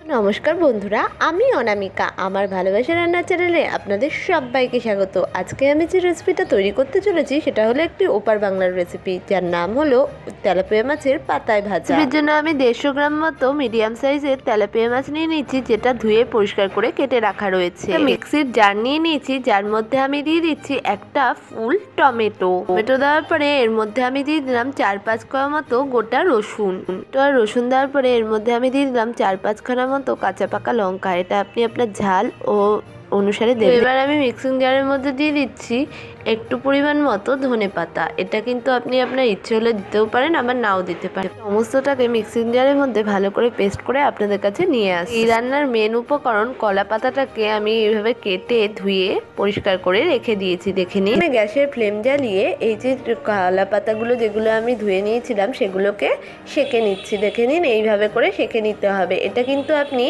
নমস্কার বন্ধুরা আমি অনামিকা। আমার ভালোবাসা রান্নার চ্যানেলে আপনাদের সবাইকে স্বাগত। আজকে আমি যে রেসিপিটা তৈরি করতে চলেছি সেটা হলো একটি ওপার বাংলার রেসিপি যার নাম হলো তেলাপিয়া মাছের পাতায় ভাজা। এর জন্য আমি দেড়শো গ্রাম মতো মিডিয়াম সাইজের তেলাপিয়া মাছ নিয়ে নিয়েছি যেটা ধুয়ে পরিষ্কার করে কেটে রাখা রয়েছে। মিক্সির জার নিয়ে নিয়েছি যার মধ্যে আমি দিয়ে দিচ্ছি একটা ফুল টমেটো টমেটো দেওয়ার পরে এর মধ্যে আমি দিয়ে দিলাম চার পাঁচ কোয়া মতো গোটা রসুন। তো আর রসুন দেওয়ার পরে এর মধ্যে আমি দিয়ে দিলাম চার পাঁচখানা মতো কাঁচা পাকা লঙ্কা, এটা আপনি আপনার ঝাল ও অনুসারে দেবেন। এবার আমি মিক্সিং জারের মধ্যে দিয়ে দিচ্ছি। একটু পরিমাণ মতো ধনে পাতা। এটা কিন্তু আপনি আপনার ইচ্ছে হলে দিতেও পারেন, আবার নাও দিতে পারেন। সমস্তটাকে মিক্সিং জারের মধ্যে ভালো করে পেস্ট করে আপনাদের কাছে নিয়ে আসি এই রান্নার মেন উপকরণ কলা পাতাটাকে আমি এইভাবে কেটে ধুয়ে পরিষ্কার করে রেখে দিয়েছি, দেখে আমি গ্যাসের ফ্লেম জ্বালিয়ে এই যে কলা পাতাগুলো যেগুলো আমি ধুয়ে নিয়েছিলাম, সেগুলোকে সেকে নিচ্ছি। দেখে নিন, এইভাবে করে সেকে নিতে হবে। এটা কিন্তু আপনি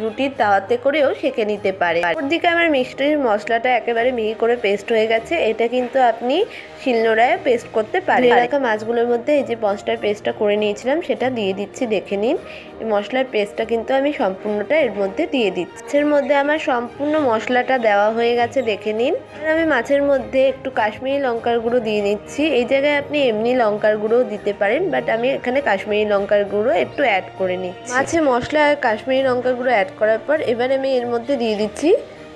রুটির তাওয়াতে করেও সেকে নিতে পারেন। দিকে আমার মিষ্টির মশলাটা একেবারে মিহি করে পেস্ট হয়ে গেছে। এটা কিন্তু আপনি শিলনোড়ায় পেস্ট করতে পারেন। রাখা মাছগুলোর মধ্যে এই যে মশলার পেস্টটা করে নিয়েছিলাম সেটা দিয়ে দিচ্ছি দেখে নিন। এই মশলার পেস্টটা কিন্তু আমি সম্পূর্ণটা এর মধ্যে দিয়ে দিচ্ছি। এর মধ্যে আমার সম্পূর্ণ মশলাটা দেওয়া হয়ে গেছে দেখে নিন। আমি মাছের মধ্যে একটু কাশ্মীরি লঙ্কার গুঁড়ো দিয়ে নিচ্ছি। এই জায়গায় আপনি এমনি লঙ্কার গুঁড়োও দিতে পারেন বাট আমি এখানে কাশ্মীরি লঙ্কার গুঁড়ো একটু অ্যাড করে নিচ্ছি। মাছে মশলা আর কাশ্মীরি লঙ্কার গুঁড়ো অ্যাড করার পর এবার আমি এর মধ্যে দিয়ে দিচ্ছি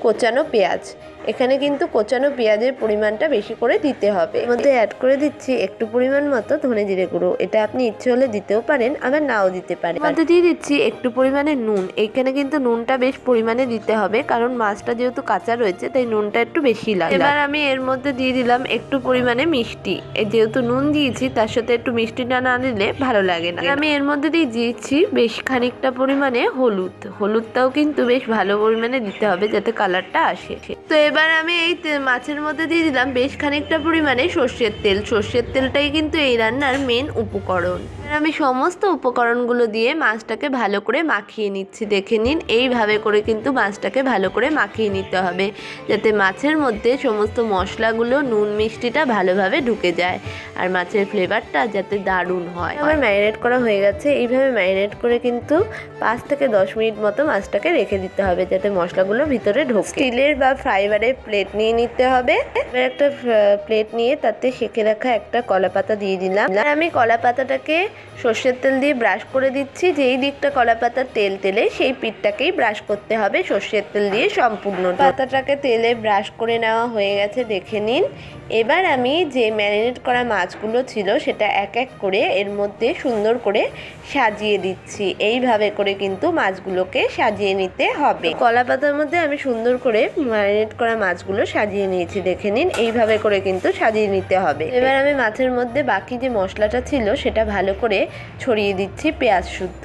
কোচানো পেঁয়াজ। এখানে কিন্তু কোচানো পেঁয়াজের পরিমাণটা বেশি করে দিতে হবে। এর মধ্যে অ্যাড করে দিচ্ছি একটু পরিমাণ মতো ধনে জিরে গুঁড়ো। এটা আপনি ইচ্ছে হলে দিতেও পারেন, আবার নাও দিতে পারেন। মধ্যে দিয়ে দিচ্ছি একটু পরিমাণে নুন। এখানে কিন্তু নুনটা বেশ পরিমাণে দিতে হবে, কারণ মাছটা যেহেতু কাঁচা রয়েছে, তাই নুনটা একটু বেশি লাগে এবার আমি এর মধ্যে দিয়ে দিলাম একটু পরিমাণে মিষ্টি। যেহেতু নুন দিয়েছি, তার সাথে একটু মিষ্টিটা না দিলে ভালো লাগে না। আমি এর মধ্যে দিয়ে দিয়েছি বেশ খানিকটা পরিমাণে হলুদ। হলুদটাও কিন্তু বেশ ভালো পরিমাণে দিতে হবে, যাতে কালারটা আসে। তো এবার আমি এই মাছের মধ্যে দিয়ে দিলাম বেশ খানিকটা পরিমাণে সর্ষের তেল। সর্ষের তেলটাই কিন্তু এই রান্নার মেন উপকরণ। আমি সমস্ত উপকরণগুলো দিয়ে মাছটাকে ভালো করে মাখিয়ে নিচ্ছি। দেখে নিন, এইভাবে করে কিন্তু মাছটাকে ভালো করে মাখিয়ে নিতে হবে, যাতে মাছের মধ্যে সমস্ত মশলাগুলো, নুন মিষ্টিটা ভালোভাবে ঢুকে যায় আর মাছের ফ্লেভারটা যাতে দারুণ হয়। আমার ম্যারিনেট করা হয়ে গেছে। এইভাবে ম্যারিনেট করে কিন্তু পাঁচ থেকে দশ মিনিট মতো মাছটাকে রেখে দিতে হবে, যাতে মশলাগুলো ভিতরে ঢোকে। স্টিলের বা ফাইবারের প্লেট নিয়ে নিতে হবে। এবার একটা প্লেট নিয়ে তাতে সেঁকে রাখা একটা কলা পাতা দিয়ে দিলাম। আর আমি কলা পাতাটাকে সর্ষের তেল দিয়ে ব্রাশ করে দিচ্ছি। যেই দিকটা কলা পাতার তেল তেলে, সেই পিঠটাকেই ব্রাশ করতে হবে। সর্ষের তেল দিয়ে সম্পূর্ণ পাতাটাকে তেলে ব্রাশ করে নেওয়া হয়ে গেছে, দেখে নিন। এবার আমি যে ম্যারিনেট করা মাছগুলো ছিল সেটা এক এক করে এর মধ্যে সুন্দর করে সাজিয়ে দিচ্ছি। এইভাবে করে কিন্তু মাছগুলোকে সাজিয়ে নিতে হবে। কলা পাতার মধ্যে আমি সুন্দর করে ম্যারিনেট করা মাছগুলো সাজিয়ে নিয়েছি দেখে নিন। এইভাবে করে কিন্তু সাজিয়ে নিতে হবে। এবার আমি মাছের মধ্যে বাকি যে মশলাটা ছিল সেটা ভালো করে ছড়িয়ে দিচ্ছি পেঁয়াজ শুদ্ধ।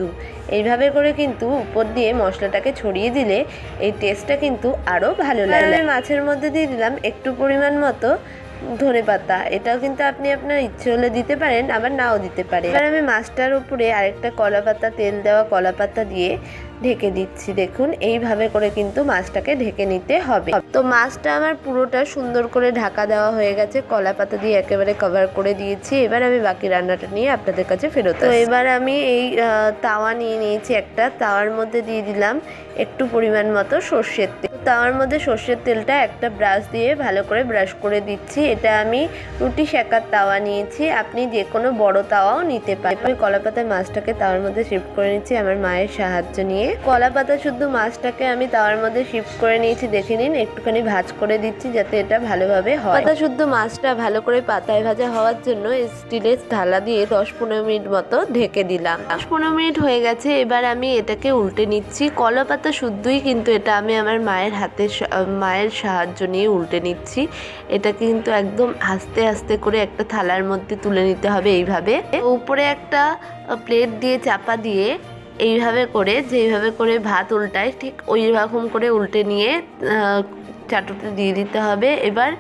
এইভাবে করে কিন্তু উপর দিয়ে মশলাটাকে ছড়িয়ে দিলে এই টেস্টটা কিন্তু আরও ভালো লাগে। আমি মাছের মধ্যে দিয়ে দিলাম একটু পরিমাণ মতো ধনে পাতা, এটাও কিন্তু আপনি আপনার ইচ্ছে হলে দিতে পারেন, আবার নাও দিতে পারেন। এবার আমি মাছটার উপরে আরেকটা কলা পাতা তেল দেওয়া কলা পাতা দিয়ে ঢেকে দিচ্ছি। দেখুন এইভাবে করে কিন্তু মাছটাকে ঢেকে নিতে হবে। তো মাছটা আমার পুরোটা সুন্দর করে ঢাকা দেওয়া হয়ে গেছে। কলা পাতা দিয়ে একেবারে কভার করে দিয়েছি। এবার আমি বাকি রান্নাটা নিয়ে আপনাদের কাছে ফেরত তো এবার আমি এই তাওয়া নিয়ে নিয়েছি একটা। তাওয়ার মধ্যে দিয়ে দিলাম একটু পরিমাণ মতো সর্ষের তেল। তাওয়ার মধ্যে সর্ষের তেলটা একটা ব্রাশ দিয়ে ভালো করে ব্রাশ করে দিচ্ছি। এটা আমি রুটি শেখার তাওয়া নিয়েছি। আপনি যে কোনো বড় তাওয়াও নিতে পারেন। আমি কলা পাতার মাছটাকে তাওয়ার মধ্যে শিফট করে নিচ্ছি। আমার মায়ের সাহায্য নিয়ে। কলা পাতা শুদ্ধ মাছটাকে আমি তাওয়ার মধ্যে শিফট করে নিয়েছি, দেখে নিন, একটুখানি ভাজ করে দিচ্ছি যাতে এটা ভালোভাবে হয়। পাতা শুদ্ধ মাছটা ভালো করে পাতায় ভাজা হওয়ার জন্য স্টিলের থালা দিয়ে দশ পনেরো মিনিট মতো ঢেকে দিলাম। দশ পনেরো মিনিট হয়ে গেছে, এবার আমি এটাকে উল্টে নিচ্ছি। কলা পাতা শুদ্ধই কিন্তু এটা আমি আমার মায়ের হাতে মায়ের সাহায্য নিয়ে উল্টে নিচ্ছি। এটা কিন্তু একদম আস্তে আস্তে করে একটা থালার মধ্যে তুলে নিতে হবে এইভাবে। উপরে একটা প্লেট দিয়ে চাপা দিয়ে এইভাবে করে যেইভাবে করে ভাত উল্টায় ঠিক ওই রকম করে উল্টে নিয়ে চাটুতে দিয়ে দিতে হবে। এবার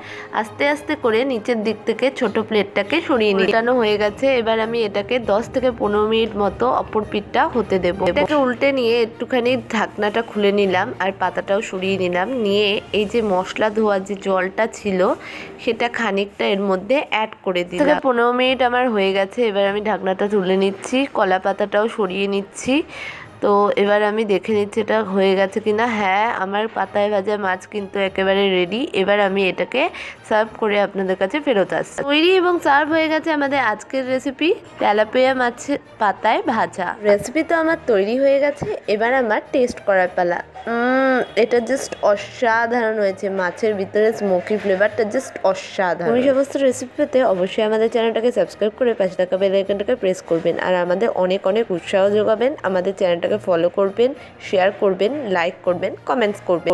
আস্তে আস্তে করে নিচের দিক থেকে ছোট প্লেটটাকে সরিয়ে নিটানো হয়ে গেছে। এবার আমি এটাকে দশ থেকে পনেরো মিনিট মতো অপর পিঠটা হতে দেবো। এটাকে উল্টে নিয়ে একটুখানি ঢাকনাটা খুলে নিলাম আর পাতাটাও সরিয়ে নিলাম। নিয়ে এই যে মশলা ধোয়া যে জলটা ছিল সেটা খানিকটা এর মধ্যে অ্যাড করে দিলাম। পনেরো মিনিট আমার হয়ে গেছে। এবার আমি ঢাকনাটা তুলে নিচ্ছি কলা পাতাটাও সরিয়ে নিচ্ছি। তো এবার আমি দেখে নিচ্ছি এটা হয়ে গেছে কিনা। হ্যাঁ আমার পাতায় ভাজা মাছ কিন্তু একেবারে রেডি এবার আমি এটাকে সার্ভ করে আপনাদের কাছে ফেরত আসছি। তৈরি এবং সার্ভ হয়ে গেছে আমাদের আজকের রেসিপি তেলাপিয়া মাছের পাতায় ভাজা। রেসিপি তো আমার তৈরি হয়ে গেছে, এবার আমার টেস্ট করার পালা। এটা জাস্ট অসাধারণ হয়েছে। মাছের ভিতরে স্মোকি ফ্লেভারটা জাস্ট অসাধারণ। ওই সমস্ত রেসিপি পেতে অবশ্যই আমাদের চ্যানেলটাকে সাবস্ক্রাইব করে পাশে থাকা বেল আইকনটাকে প্রেস করবেন। আর আমাদের অনেক অনেক উৎসাহ যোগাবেন আমাদের ফলো করবেন শেয়ার করবেন লাইক করবেন কমেন্টস করবেন।